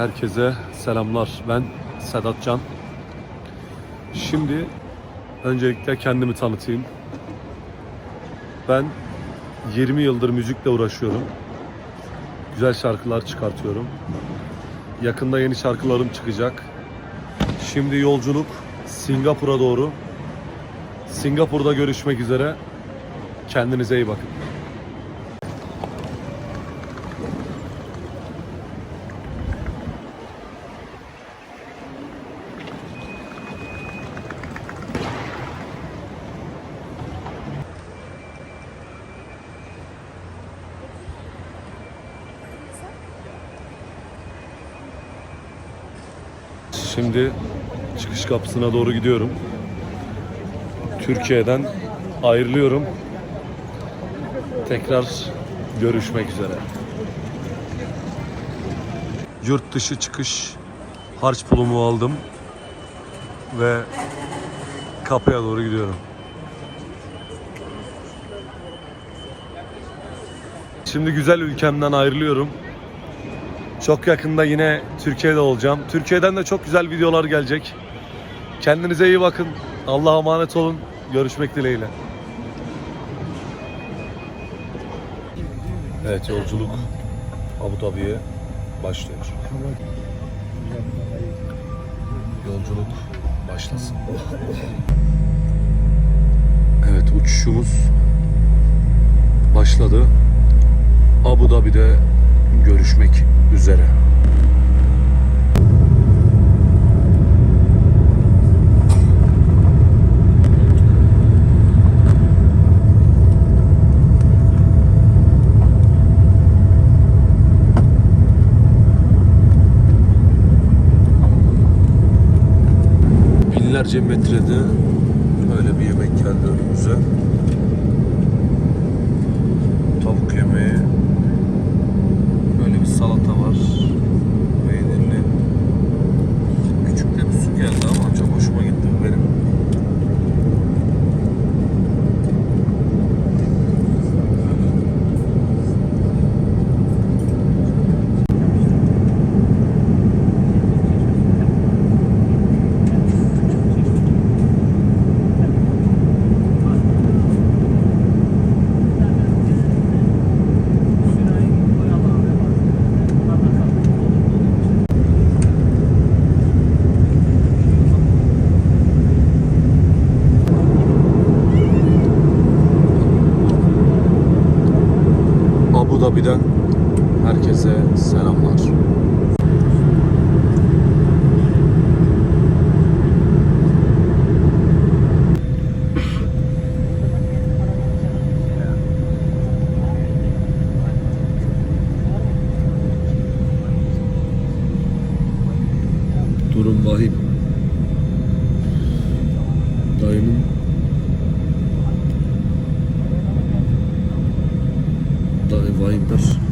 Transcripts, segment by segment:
herkese selamlar. Ben Sedat Can. Şimdi öncelikle kendimi tanıtayım. Ben 20 yıldır müzikle uğraşıyorum. Güzel şarkılar çıkartıyorum. Yakında yeni şarkılarım çıkacak. Şimdi yolculuk Singapur'a doğru. Singapur'da görüşmek üzere. Kendinize iyi bakın. Şimdi çıkış kapısına doğru gidiyorum. Türkiye'den ayrılıyorum. Tekrar görüşmek üzere. Yurt dışı çıkış harç pulumu aldım ve kapıya doğru gidiyorum. Şimdi güzel ülkemden ayrılıyorum. Çok yakında yine Türkiye'de olacağım. Türkiye'den de çok güzel videolar gelecek. Kendinize iyi bakın. Allah'a emanet olun. Görüşmek dileğiyle. Evet yolculuk Abu Dhabi'ye başlıyor. Yolculuk başlasın. Evet uçuşumuz başladı. Abu Dhabi'de görüşmek üzere. Binlerce metrede böyle bir yemek geldi önümüze. Tavuk yemeği, Böyle bir salata var. Peynirli. Küçük de bir su geldi ama çok hoşuma gitti bu benim. Abu Dhabi'den herkese selamlar.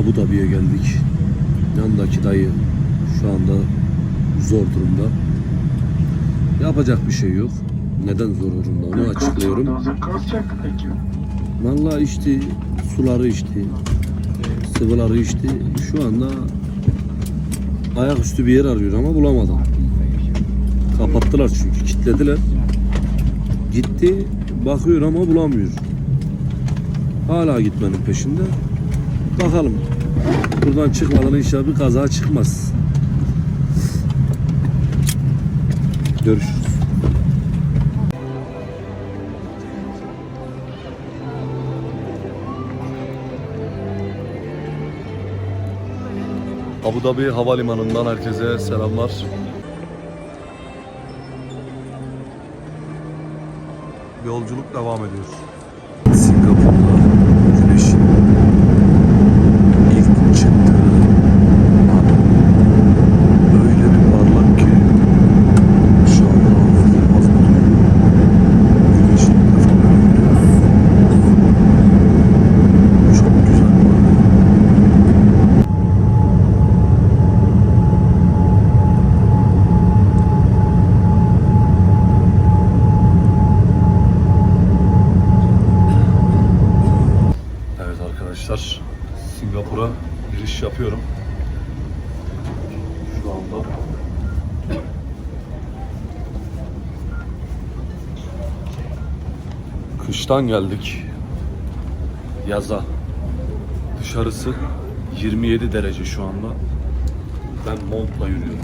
Abu Dhabi'ye geldik. Yanındaki dayı şu anda zor durumda. Yapacak bir şey yok. Neden zor durumda onu açıklıyorum. Vallahi içti, suları içti, sıvıları içti. Şu anda ayaküstü bir yer arıyor ama bulamadı. Kapattılar çünkü, kilitlediler. Gitti, bakıyor ama bulamıyor. Hala gitmenin peşinde. Bakalım. Buradan çıkmadan inşallah bir kaza çıkmaz. Görüşürüz. Abu Dhabi Havalimanı'ndan herkese selamlar. Yolculuk devam ediyor. Singapur'da güneşin ilk çıktığı an öyle bir parlak ki şu anda anlatılmaz bu duygu. Güneşi ilk defa böyle görüyoruz. Çok güzel böyle. şu anda. Kıştan geldik. Yaza. Dışarısı 27 derece şu anda. Ben montla yürüyorum.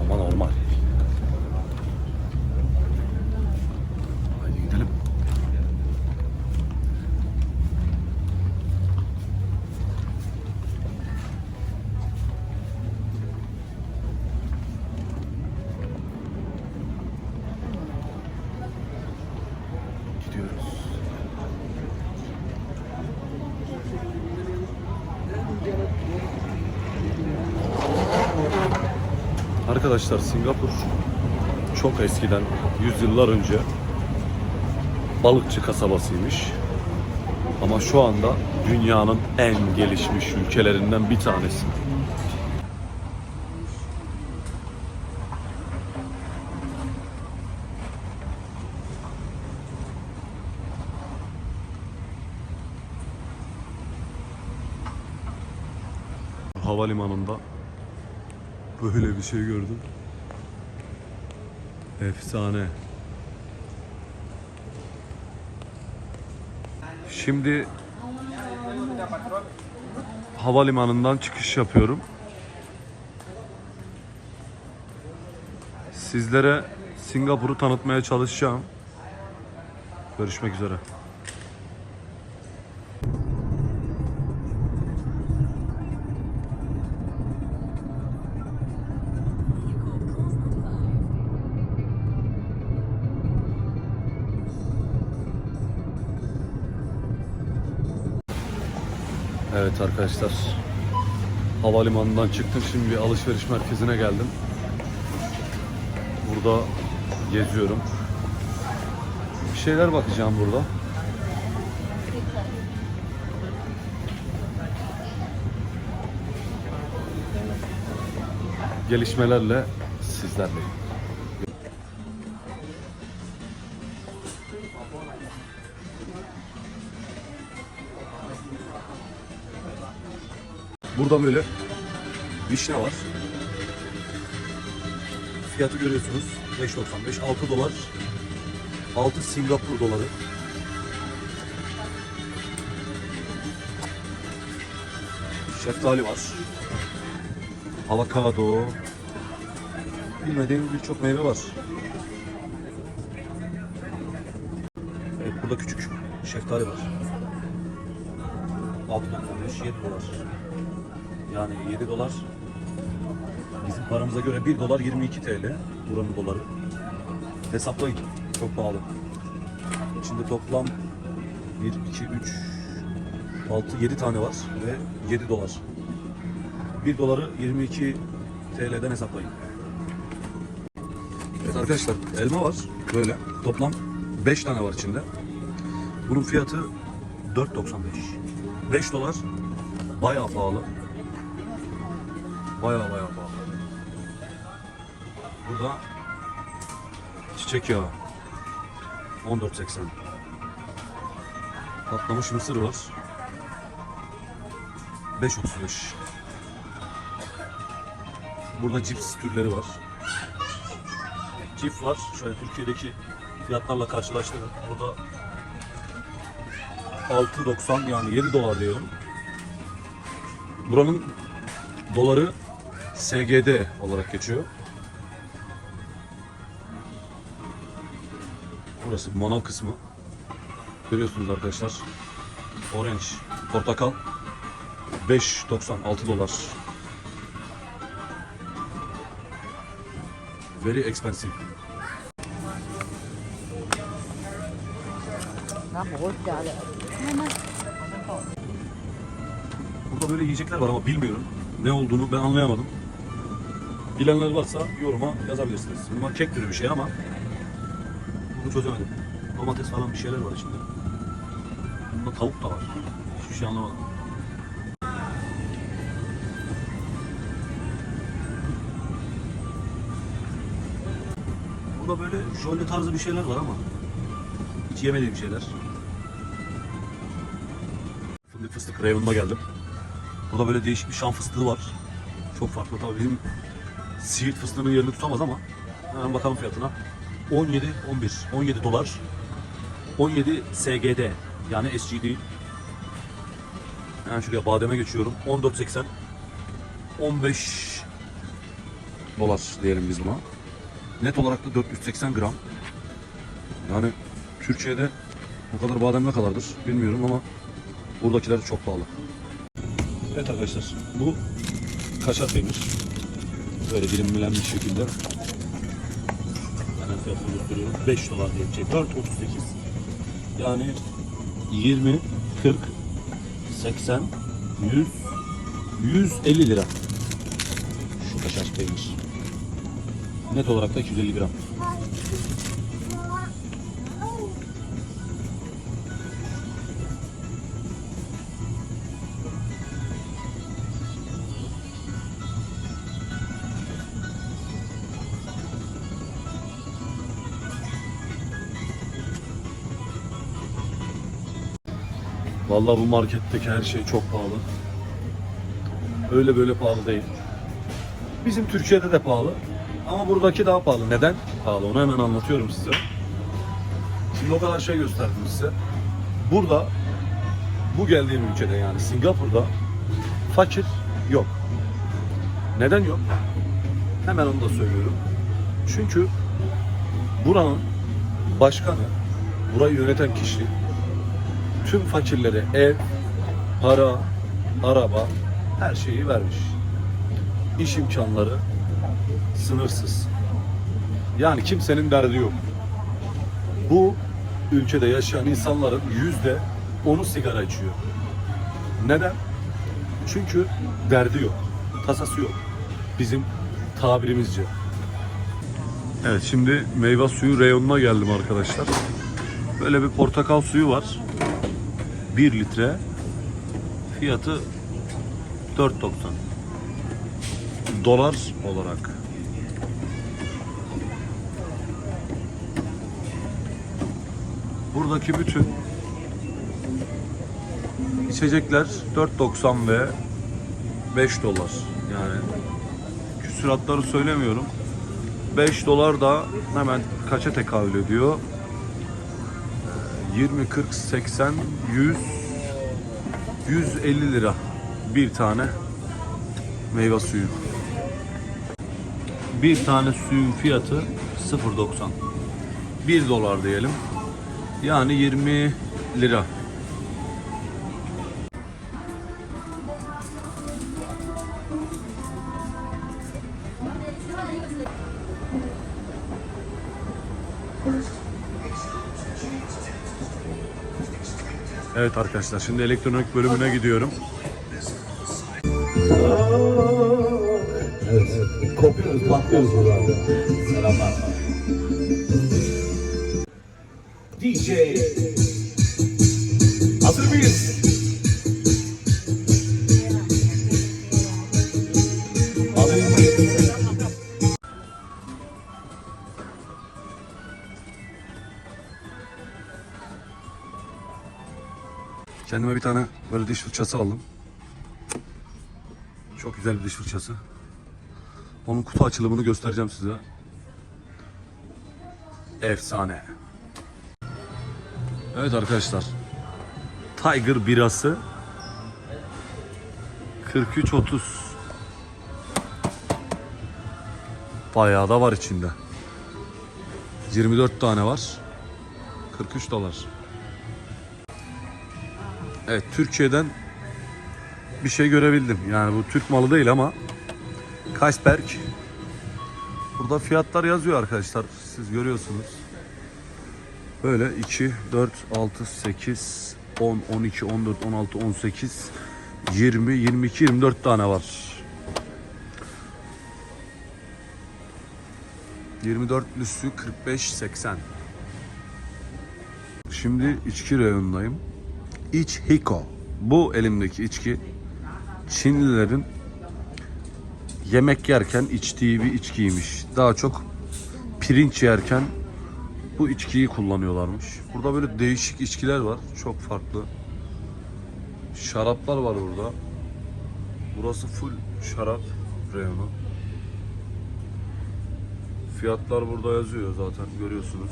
Ama normal. Arkadaşlar Singapur çok eskiden yüzyıllar önce balıkçı kasabasıymış. Ama şu anda dünyanın en gelişmiş ülkelerinden bir tanesi. Böyle bir şey gördüm. Efsane. Şimdi havalimanından çıkış yapıyorum. Sizlere Singapur'u tanıtmaya çalışacağım. Görüşmek üzere. Evet arkadaşlar. Havalimanından çıktım. Şimdi bir alışveriş merkezine geldim. Burada geziyorum. Bir şeyler bakacağım burada. Gelişmelerle sizlerleyim. Burada böyle vişne var. Fiyatı görüyorsunuz. 5.95, 6 dolar. 6 Singapur doları. Şeftali var. Avokado. Bilmediğim birçok meyve var. Evet burada küçük şeftali var. 6.95 7 dolar. Yani 7 dolar bizim paramıza göre 1 dolar 22 TL buranın doları. Hesaplayın. Çok pahalı. İçinde toplam 1, 2, 3, 6, 7 tane var ve 7 dolar. 1 doları 22 TL'den hesaplayın. Evet arkadaşlar elma var böyle toplam 5 tane var içinde. Bunun fiyatı 4.95. 5 dolar bayağı pahalı. Bayağı bayağı pahalı. Burada çiçek yağı 14.80. Patlamış mısır var. 5.35. Burada cips türleri var. Cips var. Şöyle Türkiye'deki fiyatlarla karşılaştırın. Burada 6.90 yani 7 dolar diyorum. Buranın doları SGD olarak geçiyor. Burası manav kısmı. Görüyorsunuz arkadaşlar. Orange, portakal 5.96 dolar. Very expensive. Burada böyle yiyecekler var ama bilmiyorum. Ne olduğunu ben anlayamadım. Bilenler varsa yoruma yazabilirsiniz. Bunlar kek türü bir şey ama bunu çözemedim. Domates falan bir şeyler var içinde. Bunda tavuk da var. Hiçbir şey anlamadım. Burada böyle şöyle tarzı bir şeyler var ama hiç yemediğim şeyler. Fındık fıstık reyonuna geldim. Burada böyle değişik bir şan fıstığı var. Çok farklı tabii bizim Siirt fıstığının yerini tutamaz ama hemen bakalım fiyatına. 17 11 17 dolar. 17 SGD yani SGD. Hemen şuraya bademe geçiyorum. 14.80 15 dolar diyelim biz buna. Net olarak da 480 gram. Yani Türkiye'de bu kadar badem ne kadardır bilmiyorum ama buradakiler çok pahalı. Evet arkadaşlar bu kaşar peynir. Böyle dilimlenmiş şekilde. Hemen fiyatını gösteriyorum. 5 dolar diye bir şey. 4.38. Yani 20, 40, 80, 100, 150 lira. Şu kaşar peynir. Net olarak da 250 gram. Vallahi bu marketteki her şey çok pahalı. Öyle böyle pahalı değil. Bizim Türkiye'de de pahalı. Ama buradaki daha pahalı. Neden pahalı? Onu hemen anlatıyorum size. Şimdi o kadar şey gösterdim size. Burada bu geldiğim ülkede yani Singapur'da fakir yok. Neden yok? Hemen onu da söylüyorum. Çünkü buranın başkanı, burayı yöneten kişi tüm fakirlere ev, para, araba her şeyi vermiş. İş imkanları sınırsız. Yani kimsenin derdi yok. Bu ülkede yaşayan insanların yüzde onu sigara içiyor. Neden? Çünkü derdi yok, tasası yok. Bizim tabirimizce. Evet şimdi meyve suyu reyonuna geldim arkadaşlar. Böyle bir portakal suyu var. 1 litre fiyatı 4.90 dolar olarak. Buradaki bütün içecekler 4.90 ve 5 dolar. Yani küsuratları söylemiyorum. 5 dolar da hemen kaça tekabül ediyor? 20, 40, 80, 100, 150 lira bir tane meyve suyu. Bir tane suyun fiyatı 0.90. 1 dolar diyelim. Yani 20 lira. Evet arkadaşlar şimdi elektronik bölümüne gidiyorum. Evet. Kopuyoruz, patlıyoruz buralarda. Selamlar. DJ. Diş fırçası aldım. Çok güzel bir diş fırçası. Onun kutu açılımını göstereceğim size. Efsane. Evet arkadaşlar. Tiger birası 43.30 Bayağı da var içinde. 24 tane var. 43 dolar. Evet Türkiye'den bir şey görebildim. Yani bu Türk malı değil ama Kaysberg. Burada fiyatlar yazıyor arkadaşlar. Siz görüyorsunuz. Böyle 2, 4, 6, 8, 10, 12, 14, 16, 18, 20, 22, 24 tane var. 24'lüsü 45, 80. Şimdi içki reyonundayım. İç Hiko. Bu elimdeki içki Çinlilerin yemek yerken içtiği bir içkiymiş. Daha çok pirinç yerken bu içkiyi kullanıyorlarmış. Burada böyle değişik içkiler var. Çok farklı. Şaraplar var burada. Burası full şarap. reyonu. Fiyatlar burada yazıyor zaten görüyorsunuz.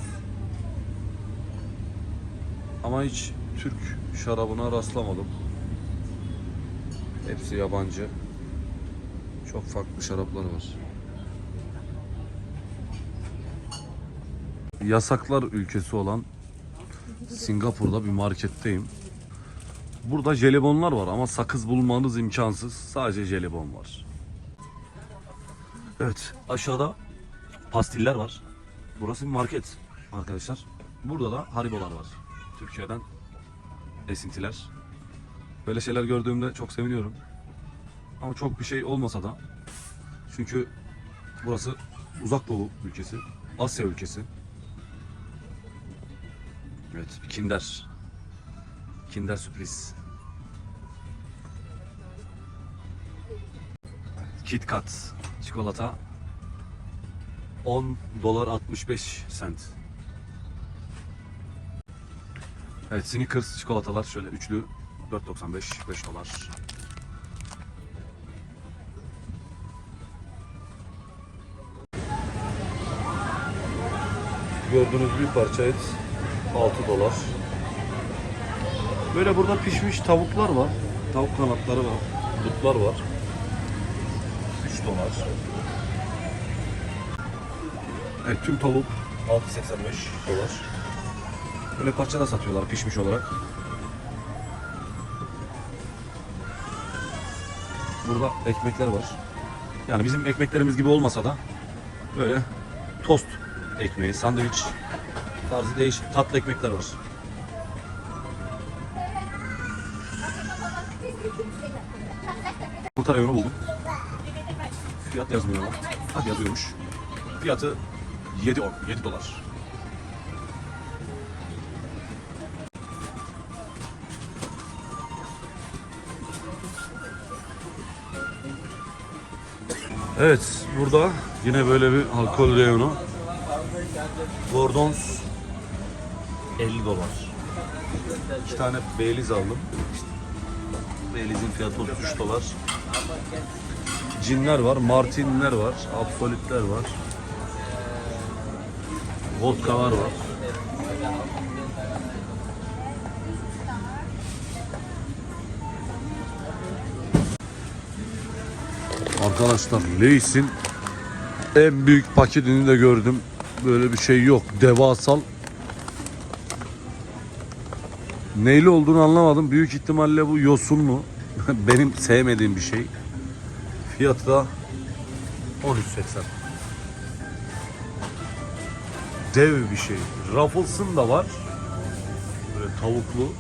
Ama hiç Türk şarabına rastlamadım. Hepsi yabancı. Çok farklı şaraplar var. Yasaklar ülkesi olan Singapur'da bir marketteyim. Burada jelibonlar var ama sakız bulmanız imkansız. Sadece jelibon var. Evet, aşağıda pastiller var. Burası bir market arkadaşlar. Burada da haribolar var. Türkiye'den esintiler. Böyle şeyler gördüğümde çok seviniyorum. Ama çok bir şey olmasa da çünkü burası uzak doğu ülkesi, Asya ülkesi. Evet, Kinder. Kinder sürpriz. Kit Kat çikolata 10 dolar 65 sent. Evet Snickers çikolatalar şöyle üçlü 4.95 5 dolar. Gördüğünüz bir parça et 6 dolar. Böyle burada pişmiş tavuklar var. Tavuk kanatları var. Butlar var. 3 dolar. Evet tüm tavuk 6.85 dolar. Böyle parçada satıyorlar pişmiş olarak. Burada ekmekler var. Yani bizim ekmeklerimiz gibi olmasa da böyle tost ekmeği, sandviç tarzı değişik tatlı ekmekler var. Yumurta reyonu buldum. Fiyat yazmıyor. Hadi yazıyormuş. Fiyatı 7, on- 7 dolar. Evet, burada yine böyle bir alkol reyonu. Gordons 50 dolar. İki tane Baileys aldım. Baileys'in fiyatı 33 dolar. Cinler var, Martinler var, Absolutler var. Vodkalar var. Arkadaşlar Leys'in en büyük paketini de gördüm. Böyle bir şey yok. Devasal. Neyli olduğunu anlamadım. Büyük ihtimalle bu yosunlu. Benim sevmediğim bir şey. Fiyatı da 13.80. Dev bir şey. Ruffles'ın da var. Böyle tavuklu.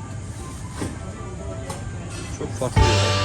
Çok farklı ya.